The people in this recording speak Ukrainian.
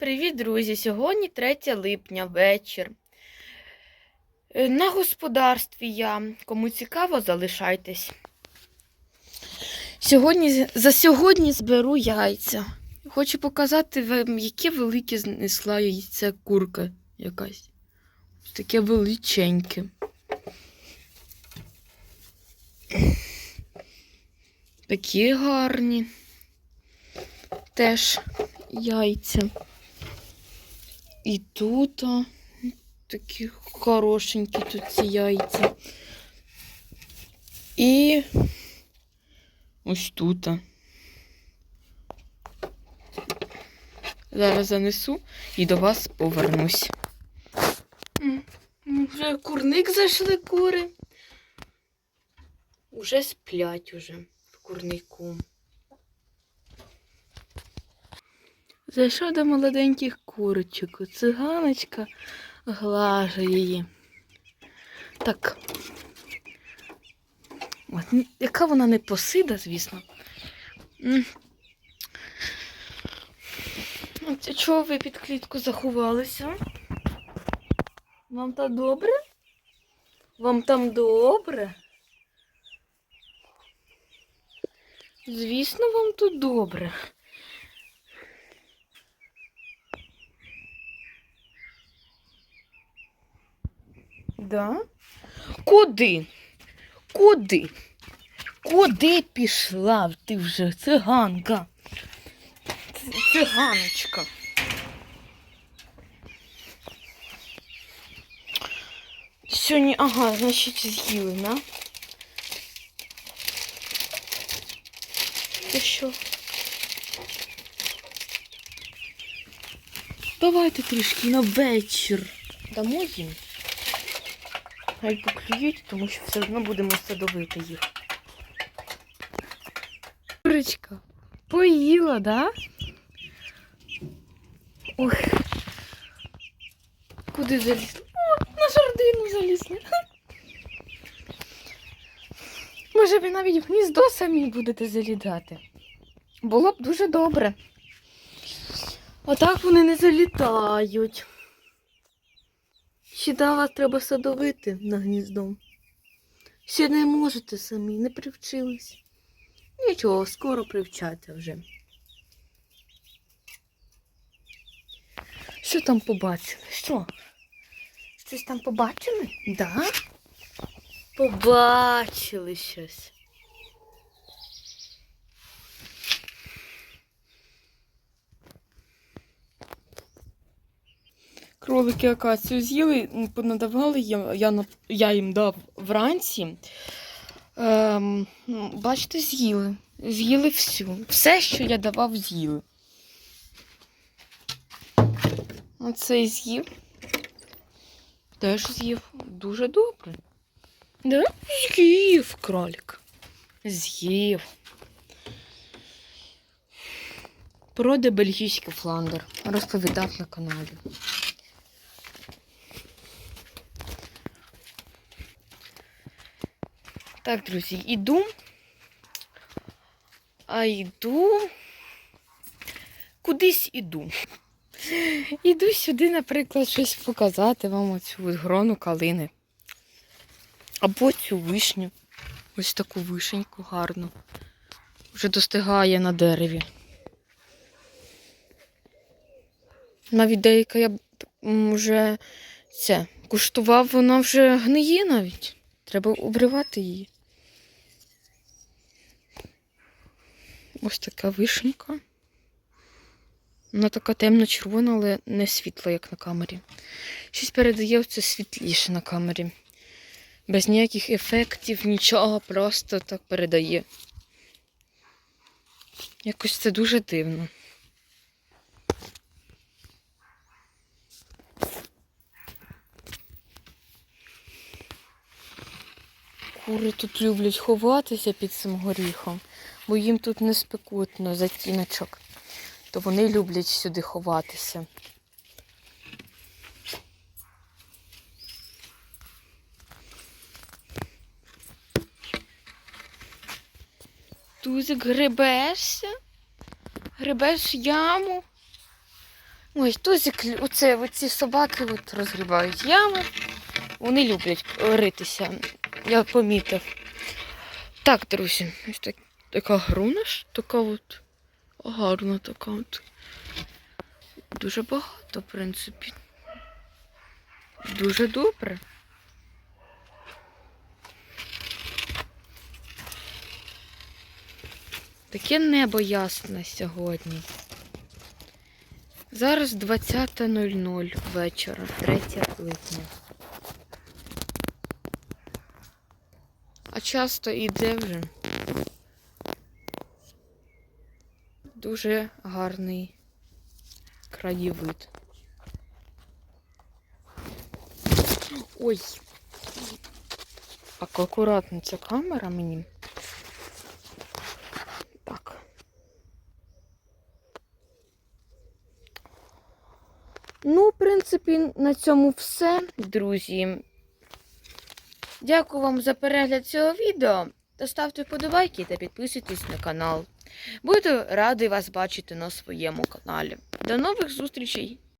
Привіт, друзі! Сьогодні 3 липня, вечір. Е, На господарстві я. Кому цікаво, залишайтесь. Сьогодні, за сьогодні зберу яйця. Хочу показати вам, яке велике знесла яйця курка якась. Таке величеньке. Такі гарні. Теж яйця. І тут а, такі хорошенькі тут ці яйця. І ось тут. а. Зараз занесу і до вас повернусь. Вже курник зайшли кури. Уже сплять уже в курнику. Зайшов до молоденьких курочок. Циганочка глаже її. Так. От, яка вона не посида, звісно. Чого ви під клітку заховалися? Вам там добре? Вам там добре? Звісно, вам тут добре. Да? Куди? Куди? Куди пішла ти вже, циганка? Циганочка. Сьогодні, ага, значить, з'їли, на? Ти що? Давайте трішки на вечір. Дамо їм. Хай поклюють, тому що все одно будемо садовити їх. Курочка, поїла, да? Ох. Куди залізли? О, на жардину залізли. Може, ви навіть в гніздо самі будете залітати. Було б дуже добре. А так вони не залітають. Ще да, вас треба садовити на гніздо. Ще не можете самі, не привчились. Нічого, скоро привчаться вже. Що там побачили? Що? Щось там побачили? Да? Побачили щось. Кролики акацію з'їли, понадавали їм, я, я їм дав вранці. Ем, ну, бачите, з'їли. З'їли всю. Все, що я давав, з'їли. Оцей з'їв. Теж з'їв. Дуже добре. Да? З'їв кролик. З'їв. Порода бельгійський фландер. Розповідав на каналі. Так, друзі, іду. А йду. Кудись іду. Іду сюди, наприклад, щось показати вам оцю грону калини. Або цю вишню. Ось таку вишеньку гарну. Вже достигає на дереві. Навіть деяка я вже це куштував, вона вже гниє навіть. Треба обривати її. Ось така вишенька. Вона така темно-червона, але не світла, як на камері. Щось передає це світліше на камері. Без ніяких ефектів, нічого, просто так передає. Якось це дуже дивно. Кури тут люблять ховатися під цим горіхом, бо їм тут не спекутно за тіночок, то вони люблять сюди ховатися. Тузик, гребешся? Гребеш яму? Ой, тузик, оце оці собаки от розгрібають ями. Вони люблять ритися. Я помітив. Так, друзі, ось так, така груна ж, така от гарна така от. Дуже багато, в принципі. Дуже добре. Таке небо ясне сьогодні. Зараз 20.00 вечора, 3 липня. Часто іде вже. Дуже гарний краєвид. Ой. Так, акуратно ця камера мені. Так. Ну, в принципі, на цьому все, друзі. Дякую вам за перегляд цього відео. Ставте вподобайки та підписуйтесь на канал. Буду радий вас бачити на своєму каналі. До нових зустрічей!